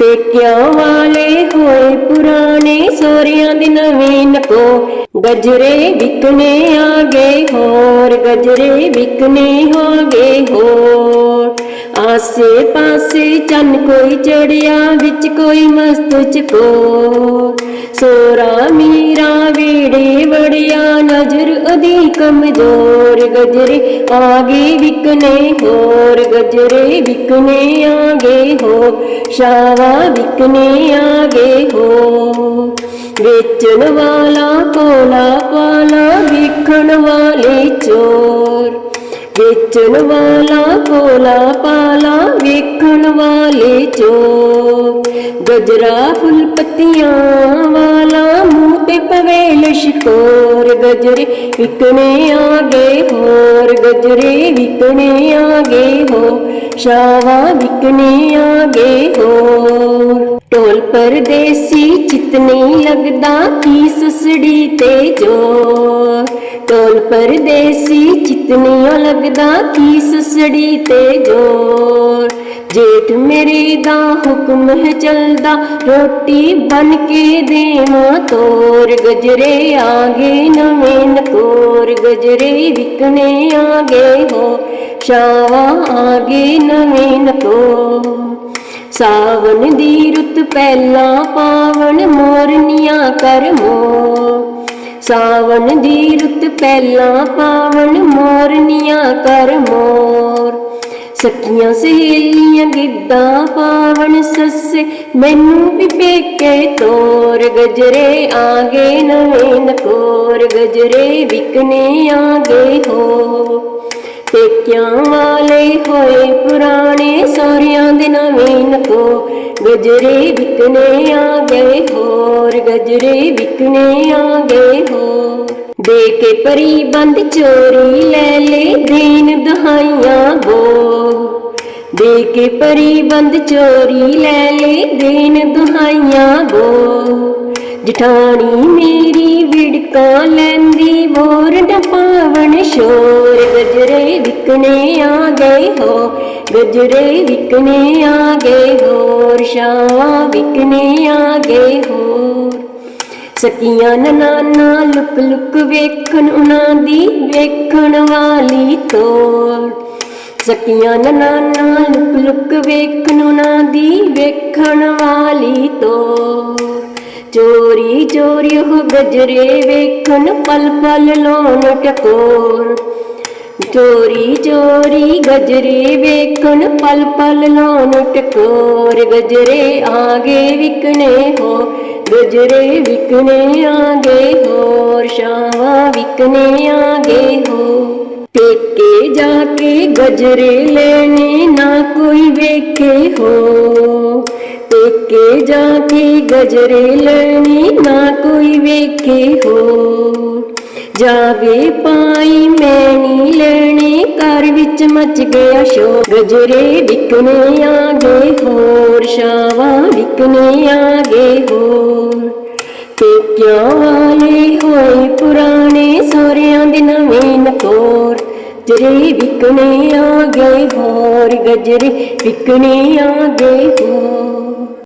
ਪੇਕਿਆਂ ਵਾਲੇ ਹੋਏ ਪੁਰਾਣੇ ਸੋਹਰਿਆਂ ਦੀ ਨਵੀਂ ਨਕੋ? ਗਜਰੇ ਵਿਕਨੇ ਆ ਗਏ ਹੋਰ, ਗਜਰੇ ਵਿਕਨੇ ਹੋ ਗਏ ਹੋਰ। ਆਸੇ ਪਾਸੇ ਚੰਨ ਕੋਈ ਚੜਿਆ, ਵਿੱਚ ਕੋਈ ਮਸਤ ਚਕੋ। ਸੋਰਾ ਮੀਰਾ ਵੇੜੇ ਵੜਿਆ, ਨਜ਼ਰ ਉਹਦੀ ਕਮਜ਼ੋਰ ਗਜਰੇ, ਆਗੇ ਵਿਕਨੇ ਹੋਰ ਗਜਰੇ, ਵਿਕਨੇ ਆਗੇ ਹੋ ਸ਼ਾਵਾ ਵਿਕਨੇ ਆਗੇ ਹੋ ਵੇਚਣ ਵਾਲਾ ਕੋਲਾ ਪਾਲਾ ਵਿਖਣ ਵਾਲੇ ਚੋਰ। ਵੇਚਣ ਵਾਲਾ ਕੋਲਾ ਪਾਲਾ ਵੇਖਣ ਵਾਲੇ ਚੋਰ। ਗਜਰਾ ਫੁੱਲ ਪੱਤੀਆਂ ਮੂੰਹ ਲਸ਼ਕੋਰ ਗਜਰੇ, ਵਿਕਣੇ ਆ ਗਏ ਹੋਰ ਗਜਰੇ, ਵਿਕਣੇ ਆ ਗਏ ਹੋ ਸ਼ਾਵਾ ਵਿਕਣੇ ਆ ਗਏ ਹੋਰ। ਢੋਲ ਪਰਦੇਸੀ ਚਿਤ ਨਹੀਂ ਲੱਗਦਾ ਕੀ ਸੁਸੜੀ ਤੇ ਜੋ ਢੋਲ ਪਰਦੇਸੀ ਚਿਤ ਨਹੀਂ ਲੱਗਦਾ ਕੀ ਸੁਸੜੀ ਤੇ ਜੋ ਜੇਠ ਮੇਰੇ ਦਾ ਹੁਕਮ ਹੈ ਚਲਦਾ, ਰੋਟੀ ਬਨ ਕੇ ਦੇਵਾਂ ਤੋਰ ਗਜਰੇ ਆਗੇ, ਨਵੇਂ ਨਕੋਰ ਗਜਰੇ ਵਿਕਣੇ ਆਗੇ ਹੋ। ਸ਼ਾਵਾ ਆਗੇ, ਨਵੇਂ ਨਕੋਰ। ਸਾਵਨ ਦੀ ਰੁੱਤ ਪਹਿਲਾਂ ਪਾਵਨ ਮੋਰਨੀਆਂ ਕਰਮੋ ਸਾਵਨ ਦੀ ਰੁੱਤ ਪਹਿਲਾਂ ਪਾਵਨ ਮੋਰਨੀਆਂ ਕਰ ਮੋਰ। सख्या सहेल गिबा पावन सस् मनू पिबेके तोर गजरे आगे नवे नोर गजरे विकने आगे थो ਪੇਕਿਆਂ ਵਾਲੇ ਹੋਏ ਪੁਰਾਣੇ ਸੋਹਰਿਆਂ ਦੇ ਨਵੇਂ ਨਕੋ। ਗਜਰੇ ਵਿਕਨੇ ਆ ਗਏ ਹੋਰ, ਗਜਰੇ ਵਿਕਨੇ ਆ ਗਏ ਹੋਰ। ਦੇ ਕੇ ਪਰੀ ਬੰਦ ਚੋਰੀ ਲੈ ਲੈ ਦੀਨ ਦਹਾਈਆਂ ਬੋ ਦੇ ਕੇ ਪਰੀ ਬੰਦ ਚੋਰੀ ਲੈ ਲੈ ਦੀਨ ਦੁਹਾਈਆਂ ਬੋ ਜਠਾਣੀ ਮੇਰੀ ਵਿੜਕਾਂ ਲੈਂਦੀ ਮੋਰ ਪਾਵਨ ਸ਼ੋਰ ਗਜਰੇ ਵਿਕਨੇ ਆ ਗਏ ਹੋ, ਗਜਰੇ ਵਿਕਨੇ ਆ ਗਏ ਹੋਰ ਸ਼ਾਵਾ ਵਿਕਨੇ ਆ ਗਏ ਹੋਰ ਸਕੀਆਂ ਨਨਾਨਾ ਲੁਕ ਲੁਕ ਵੇਖਣ ਉਹਨਾਂ ਦੀ, ਵੇਖਣ ਵਾਲੀ ਤੋੜ ਸਕੀਆਂ ਨਨਾਨਾ ਲੁਕ ਲੁਕ ਵੇਖਣ ਉਹਨਾਂ ਦੀ, ਵੇਖਣ ਵਾਲੀ ਤੋੜ ਚੋਰੀ ਚੋਰੀ ਉਹ ਗਜਰੇ ਵੇਖਣ, ਪਲ ਪਲ ਲੋਨ ਟਕੋਰ। ਚੋਰੀ ਚੋਰੀ ਗਜਰੇ ਵੇਖਣ, ਪਲ ਪਲ ਲੋਨ ਟਕੋਰ। ਗਜਰੇ ਆਗੇ ਵਿਕਨੇ ਹੋ, ਗਜਰੇ ਵਿਕਨੇ ਆਗੇ ਹੋਰ ਸ਼ਾਵਾ ਵਿਕਨੇ ਆਗੇ ਹੋ। ਪੇਕੇ ਜਾ ਕੇ ਗਜਰੇ ਲੈਣੇ, ਨਾ ਕੋਈ ਵੇਖੇ ਹੋ। ਜਾ ਕੇ ਗਜਰੇ ਲੈਣੀ ਨਾ ਕੋਈ ਵੇਖੇ ਹੋ ਜਾਵੇ ਪਾਈ ਮੈਂ ਨੀ ਲੈਣੇ, ਘਰ ਵਿੱਚ ਮਚ ਗਿਆ ਸ਼ੋਰ। ਗਜਰੇ ਵਿਕਨੇ ਆ ਗਏ ਹੋਰ ਸ਼ਾਵਾ ਵਿਕਨੇ ਆ ਗਏ ਹੋਰ। ਤੇ ਪੇਕਿਆਂ ਵਾਲੇ ਹੋਏ ਪੁਰਾਣੇ ਸੋਹਰਿਆਂ ਦੇ ਨਵੇਂ ਨਕੋਰ? ਜਰੇ ਵਿਕਨੇ ਆ ਗਏ ਹੋਰ, ਗਜਰੇ ਵਿਕਨੇ ਆ ਗਏ ਹੋਰ।